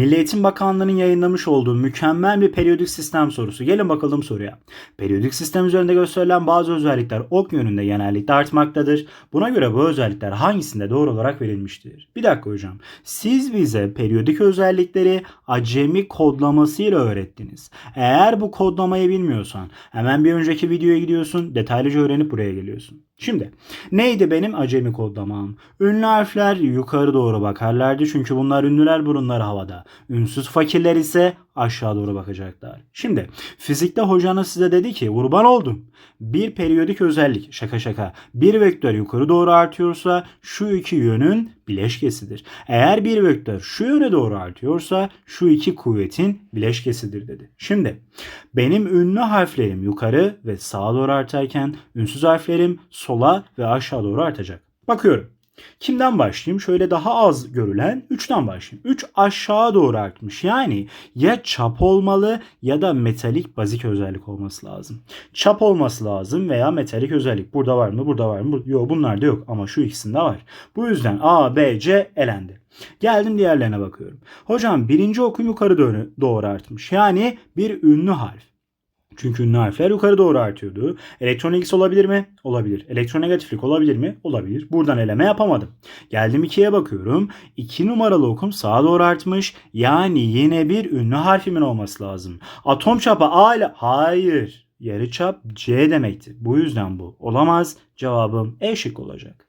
Milli Eğitim Bakanlığı'nın yayınlamış olduğu mükemmel bir periyodik sistem sorusu. Gelin bakalım soruya. Periyodik sistem üzerinde gösterilen bazı özellikler ok yönünde genellikle artmaktadır. Buna göre bu özellikler hangisinde doğru olarak verilmiştir? Bir dakika hocam. Siz bize periyodik özellikleri acemi kodlamasıyla öğrettiniz. Eğer bu kodlamayı bilmiyorsan hemen bir önceki videoya gidiyorsun, detaylıca öğrenip buraya geliyorsun. Şimdi neydi benim acemi kodlamam? Ünlü harfler yukarı doğru bakarlardı çünkü bunlar ünlüler burunları havada. Ünsüz fakirler ise aşağı doğru bakacaklar. Şimdi fizikte hocanız size dedi ki kurban oldum. Bir periyodik özellik şaka şaka bir vektör yukarı doğru artıyorsa şu iki yönün bileşkesidir. Eğer bir vektör şu yöne doğru artıyorsa şu iki kuvvetin bileşkesidir dedi. Şimdi benim ünlü harflerim yukarı ve sağa doğru artarken ünsüz harflerim sola ve aşağı doğru artacak. Bakıyorum. Kimden başlayayım? Şöyle daha az görülen 3'ten başlayayım. 3 aşağı doğru artmış. Yani ya çap olmalı ya da metalik bazik özellik olması lazım. Çap olması lazım veya metalik özellik. Burada var mı? Burada var mı? Yok bunlarda yok ama şu ikisinde var. Bu yüzden A, B, C elendi. Geldim diğerlerine bakıyorum. Hocam birinci okum yukarı doğru, artmış. Yani bir ünlü harf. Çünkü ünlü harfler yukarı doğru artıyordu. Elektron ilgisi olabilir mi? Olabilir. Elektronegatiflik olabilir mi? Olabilir. Buradan eleme yapamadım. Geldim 2'ye bakıyorum. 2 numaralı okum sağa doğru artmış. Yani yine bir ünlü harfimin olması lazım. Atom çapı A ile... Hayır. Yarıçap C demektir. Bu yüzden bu. Olamaz. Cevabım E şık olacak.